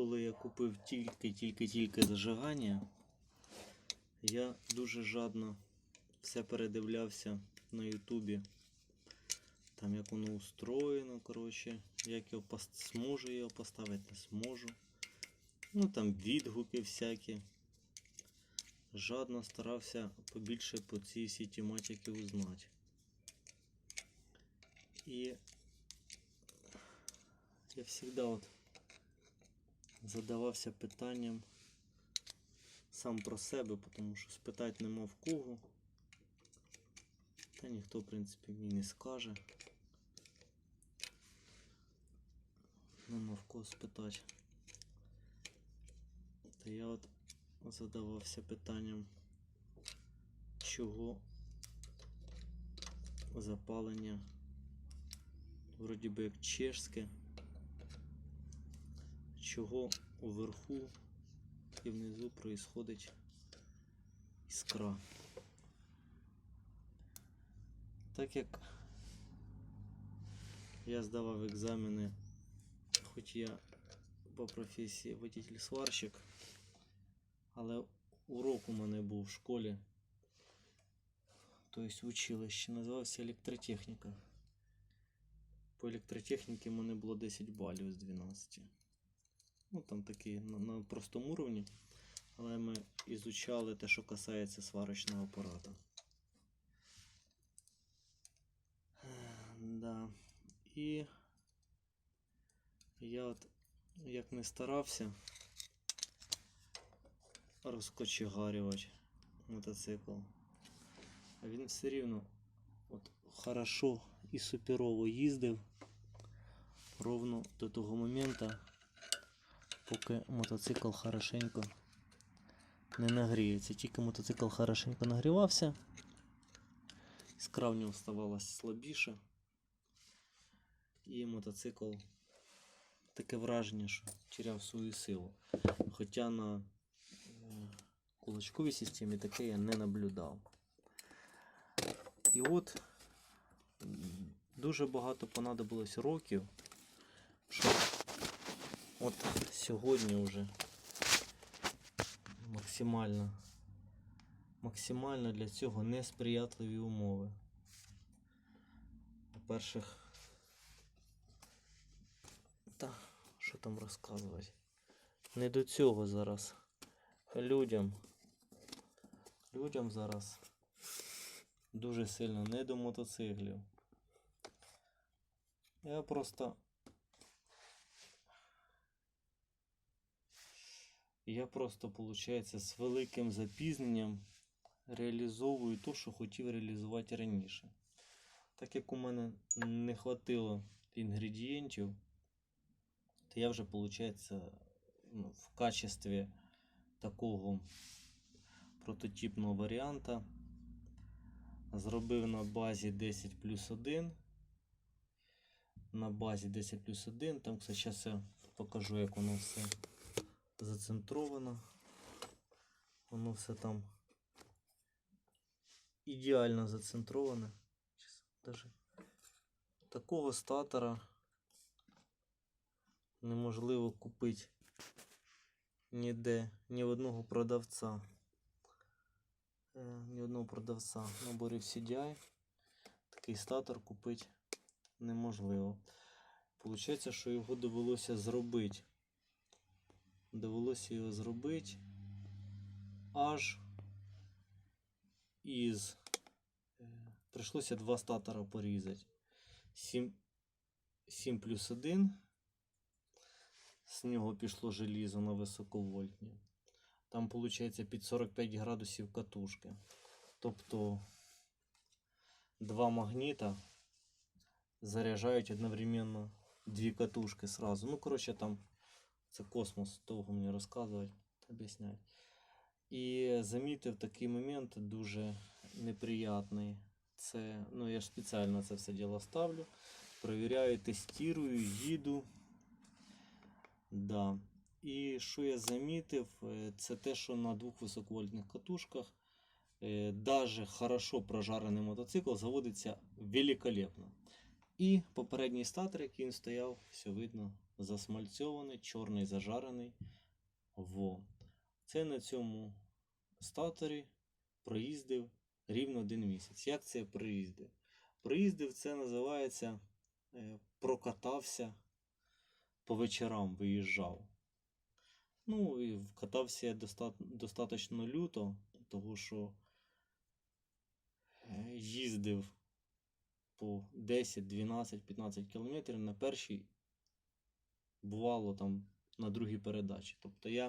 коли я купив тільки-тільки-тільки зажигання, я дуже жадно все передивлявся на Ютубі. Там як воно устроєно, коротше, як його пос- зможу його поставити, не зможу. Ну там відгуки всякі. Жадно старався побільше по цій всій тематиці узнати. І я завжди от задавався питанням сам про себе, тому що спитати нема в кого. Та ніхто, в принципі, мені не скаже. Нема в кого спитати. Та я от задавався питанням, чого запалення вроді би як чешське, чого уверху і внизу происходить іскра. Так як я здавав екзамени, хоч я по професії водитель-сварщик, але урок у мене був в школі, тобто в училищі, називався електротехніка. По електротехніці в мене було 10 балів з 12. Ну, там такі на, на простому уровні. Але ми ізучали те, що касається сварочного апарату. Да. І я от як не старався розкочегарювати мотоцикл, він все рівно от хорошо і суперово їздив ровно до того моменту, поки мотоцикл хорошенько не нагріється. Тільки мотоцикл хорошенько нагрівався, іскра в нього ставалася слабіше. І мотоцикл таке враження, що теряв свою силу. Хоча на е, кулачковій системі таке я не наблюдав. І от дуже багато понадобилось років, щоб от сьогодні вже максимально, максимально для цього несприятливі умови. По-перших, та що там розказувати? Не до цього зараз. Людям. Людям зараз дуже сильно не до мотоциклів. Я просто. Я просто, виходить, з великим запізненням реалізовую те, що хотів реалізувати раніше. Так як у мене не хватило інгредієнтів, то я вже, виходить, ну, в качестві такого прототипного варіанта зробив на базі 10 плюс 1. На базі 10 плюс 1. Там, кстати, зараз я покажу, як воно все зацентровано. Воно все там ідеально зацентроване. Даже такого статора неможливо купити ніде, ні в одного продавця. Е, Ні одного продавця наборів CDI. Такий статор купити неможливо. Получається, що його довелося зробити. Довелося його зробити аж із. е, Прийшлося два статора порізати. 7, 7 плюс 1. З нього пішло желізо на високовольтні. Там, виходить, під 45 градусів катушки. Тобто два магніта заряджають одновременно дві катушки сразу. Ну, коротше, там це космос, довго мені розказувати, об'ясняти. І замітив такий момент дуже неприятний. Це, ну, я ж спеціально це все діло ставлю. Провіряю, тестую, їду. Да. І що я замітив, е, це те, що на двох високовольтних катушках е, даже хорошо прожарений мотоцикл заводиться великолепно. І попередній статер, який він стояв, все видно, засмальцьований, чорний, зажарений. Во. Це на цьому статорі проїздив рівно один місяць. Як це проїздив? Проїздив це називається е, прокатався по вечорам, виїжджав. Ну і катався я доста- достатньо люто, тому що е, їздив по 10, 12, 15 кілометрів на першій, бувало там на другій передачі. Тобто я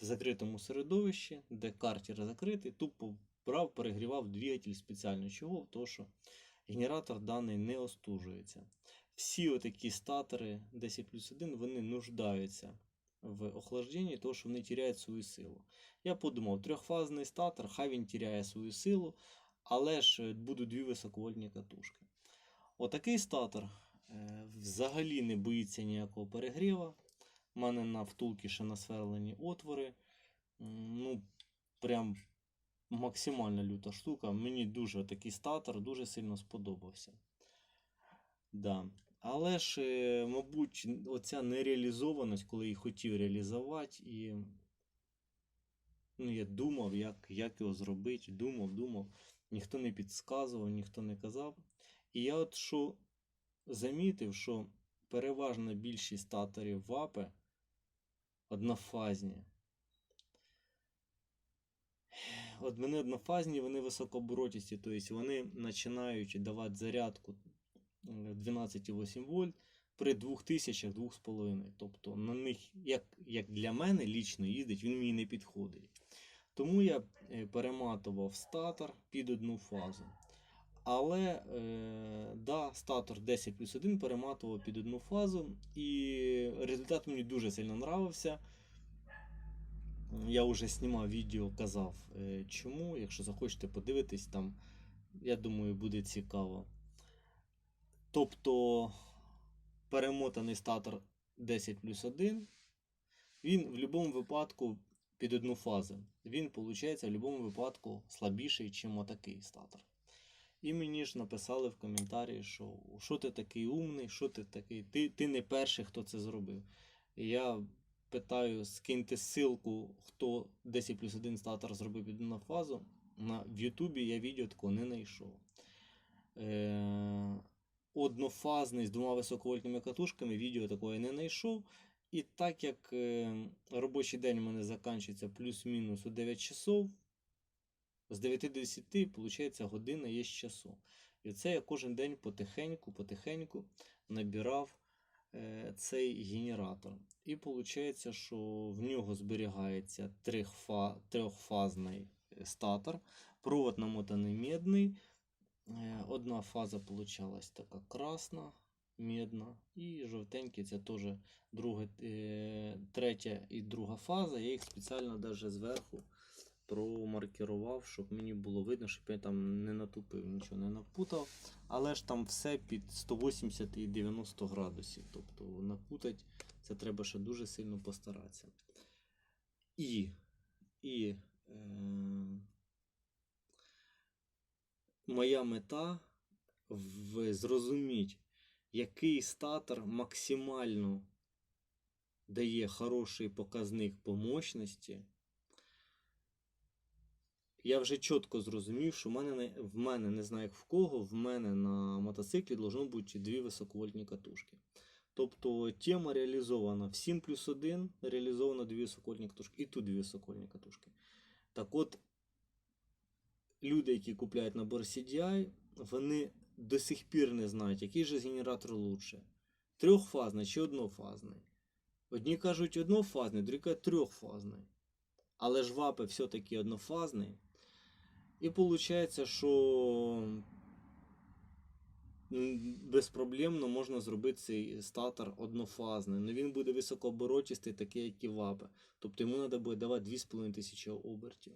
в закритому середовищі, де картер закритий, тупо брав, перегрівав двигатель спеціально. Чого? Тому що генератор даний не остужується. Всі отакі статори 10 плюс 1, вони нуждаються в охлажденні, тому що вони теряють свою силу. Я подумав, трьохфазний статор, хай він теряє свою силу, але ж е, будуть дві високовольтні катушки. Отакий статор взагалі не боїться ніякого перегріва. У мене на втулці ще насверлені отвори. Ну, прям максимально люта штука. Мені дуже такий статор дуже сильно сподобався. Да. Але ж, е, мабуть, оця нереалізованість, коли її хотів реалізувати, і ну, я думав, як, як його зробити, думав, думав. Ніхто не підказував, ніхто не казав. І я от що замітив, що переважна більшість статорів ВАПи однофазні. От вони однофазні, вони високооборотісті, тобто вони починають давати зарядку е, 12,8 вольт при 2000 2,5. Тобто на них, як, як для мене, лічно їздить, він мені не підходить. Тому я е, перематував статор під одну фазу. Але е, да, статор 10 плюс 1 перематував під одну фазу, і результат мені дуже сильно нравився. Я вже знімав відео, казав е, чому. Якщо захочете подивитись, там, я думаю, буде цікаво. Тобто перемотаний статор 10 плюс 1, він в будь-якому випадку під одну фазу. Він, виходить, в будь-якому випадку слабіший, ніж отакий статор. І мені ж написали в коментарі, що що ти такий умний, що ти такий, ти, ти не перший, хто це зробив. І я питаю, скиньте ссылку, хто 10 плюс 1 статор зробив під фазу. На, в Ютубі я відео такого не знайшов. Е, однофазний з двома високовольтними катушками відео такого я не знайшов. І так як е, робочий день у мене закінчується плюс-мінус у 9 часов, з 9 до 10, виходить, година є з часу. І це я кожен день потихеньку, потихеньку набирав е, цей генератор. І виходить, що в нього зберігається трьохфа, трьохфазний статор, провод намотаний медний. Е, Одна фаза получалась така красна, медна, і жовтенький це теж друга, е, третя і друга фаза. Я їх спеціально даже зверху промаркерував, щоб мені було видно, щоб я там не натупив, нічого не напутав. Але ж там все під 180 і 90 градусів. Тобто напутати це треба ще дуже сильно постаратися. І, і е, моя мета в зрозуміти, який статор максимально дає хороший показник по мощності. Я вже чітко зрозумів, що в мене, не- в мене, не знаю як в кого, в мене на мотоциклі должно бути дві високовольтні катушки. Тобто тема реалізована в 7 плюс 1, реалізовано дві високовольтні катушки, і тут дві високовольтні катушки. Так от, люди, які купляють набор CDI, вони до сих пір не знають, який же генератор лучше. Трьохфазний чи однофазний. Одні кажуть однофазний, другі кажуть трьохфазний. Але ж вапи все-таки однофазний. І виходить, що безпроблемно можна зробити цей статор однофазний. Але він буде високооборотістий, такий, як і вапи. Тобто йому треба буде давати 2500 обертів.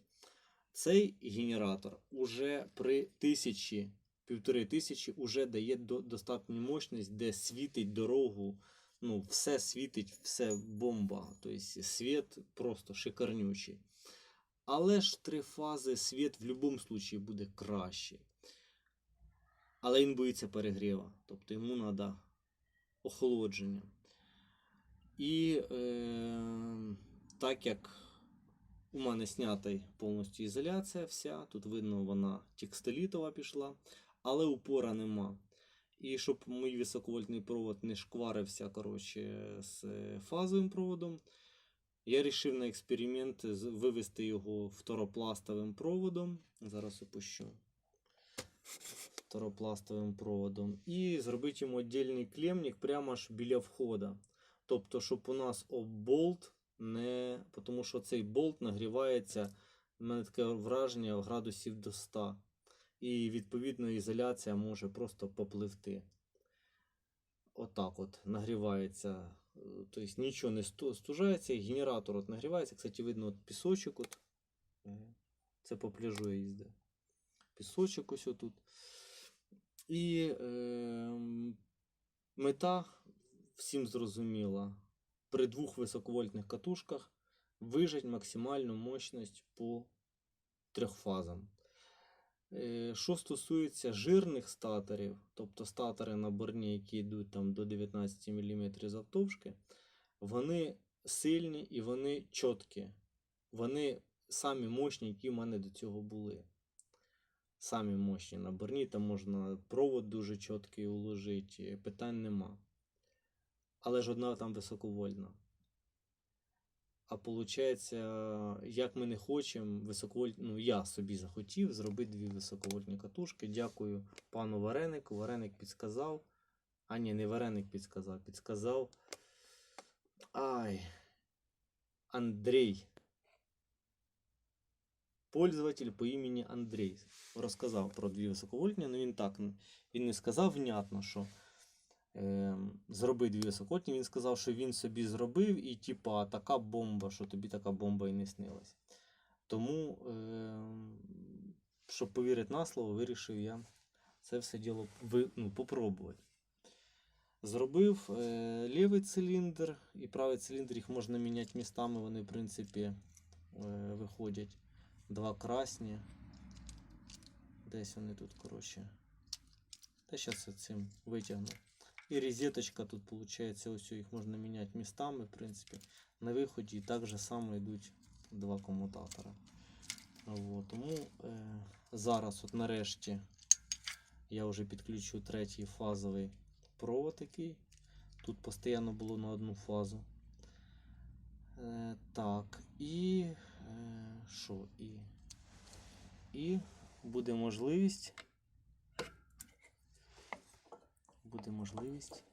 Цей генератор уже при 1000 півтори тисячі уже дає до, достатню мощність, де світить дорогу. Ну, все світить, все бомба. Тобто світ просто шикарнючий. Але ж три фази світ в будь-якому випадку буде кращий. але він боїться перегріва. Тобто йому треба охолодження. І е, так як у мене знята повністю ізоляція вся, тут видно, вона текстилітова пішла, але упора нема. І щоб мій високовольтний провод не шкварився коротше, з е, фазовим проводом, я вирішив на експеримент вивести його второпластовим проводом. Зараз опущу. Второпластовим проводом. І зробити йому віддільний клемник прямо аж біля входа. Тобто, щоб у нас обболт не. Тому що цей болт нагрівається, в мене таке враження градусів до 100. І відповідно ізоляція може просто попливти. Отак от нагрівається. Е, Тобто нічого не сту- стужається, генератор от нагрівається. Кстати, видно от пісочок. От. Це по пляжу я їздив. Пісочок ось отут. І е, мета всім зрозуміла. При двох високовольтних катушках вижать максимальну мощність по трьох фазам. Е, Що стосується жирних статорів, тобто статори наборні, які йдуть там до 19 мм завтовшки, вони сильні і вони чіткі. Вони самі мощні, які в мене до цього були. Самі мощні наборні, там можна провод дуже чіткий уложити, питань нема. Але ж одна там високовольтна. А виходить, як ми не хочемо, високовольт... ну, я собі захотів зробити дві високовольтні катушки. Дякую пану Варенику. Вареник підсказав. А ні, не Вареник підсказав, підсказав. Ай. Андрій. Пользователь по імені Андрій. Розказав про дві високовольтні, але він так він не сказав внятно, що зроби дві високотні. Він сказав, що він собі зробив, і типа така бомба, що тобі така бомба і не снилась. Тому, е, щоб повірити на слово, вирішив я це все діло ну, попробувати. Зробив е, лівий циліндр і правий циліндр, їх можна міняти містами, вони, в принципі, е, виходять. Два красні. Десь вони тут, коротше. Та зараз цим витягну. І розеточка тут виходить, ось їх можна міняти містами, в принципі. На виході так же само йдуть два комутатора. Вот. Тому е, зараз, от нарешті, я вже підключу третій фазовий провод такий. Тут постійно було на одну фазу. Е, так, і е, що? І, і буде можливість буде можливість.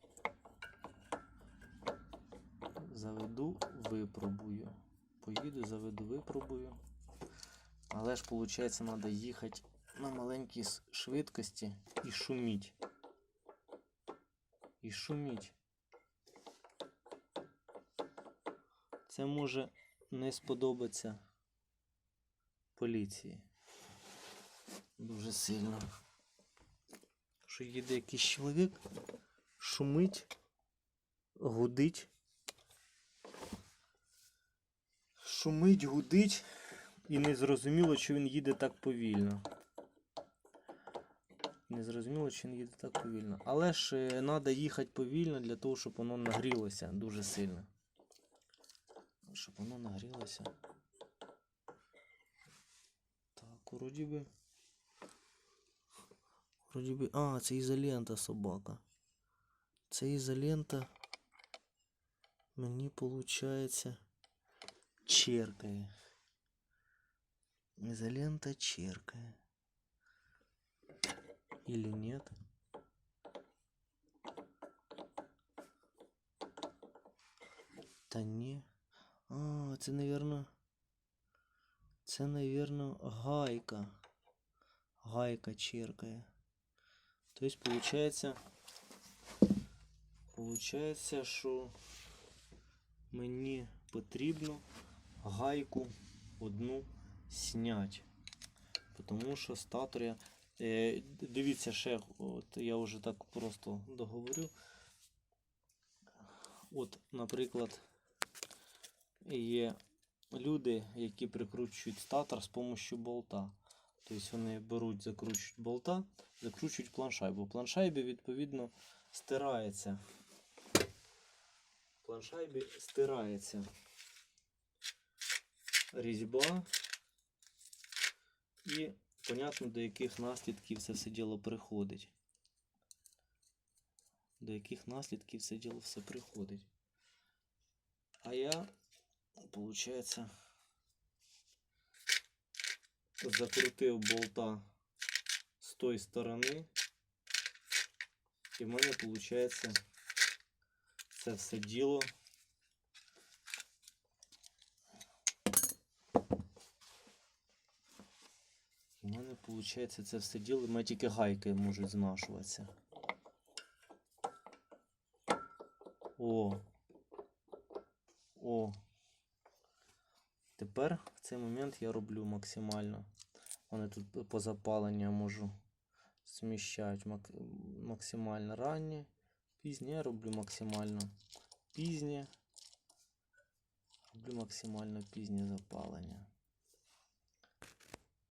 Заведу, випробую. Поїду, заведу, випробую. Але ж, виходить, треба їхати на маленькій швидкості і шуміть. І шуміть. Це може не сподобатися поліції. Дуже сильно що їде якийсь чоловік, шумить, гудить. Шумить, гудить, і не зрозуміло, що він їде так повільно. Не зрозуміло, що він їде так повільно. Але ж треба їхати повільно для того, щоб воно нагрілося дуже сильно. Щоб воно нагрілося. Так, вроді би. Вроді би. А, це ізолента собака. Це ізолента. Мені виходить черкає. Изолента черкає. Или нет? Та ні. А, це, наверно. Це, наверно, гайка. Гайка черкає. То есть получается, получается, що мені потрібно гайку одну снять. Тому що статор я. Е, дивіться ще, от я вже так просто договорю. От, наприклад, є люди, які прикручують статор з допомогою болта. Тобто вони беруть, закручують болта, закручують планшайбу. Планшайбі, відповідно, стирається. Планшайбі стирається різьба. І понятно, до яких наслідків це все діло приходить. До яких наслідків це діло все приходить. А я, виходить, закрутив болта з тої сторони. І в мене виходить це все діло. У мене виходить це все діло, мене тільки гайки можуть знашуватися. О. О. Тепер в цей момент я роблю максимально. Вони тут по запаленню можу зміщати мак максимально раннє. Пізнє я роблю максимально пізнє. Роблю максимально пізнє запалення.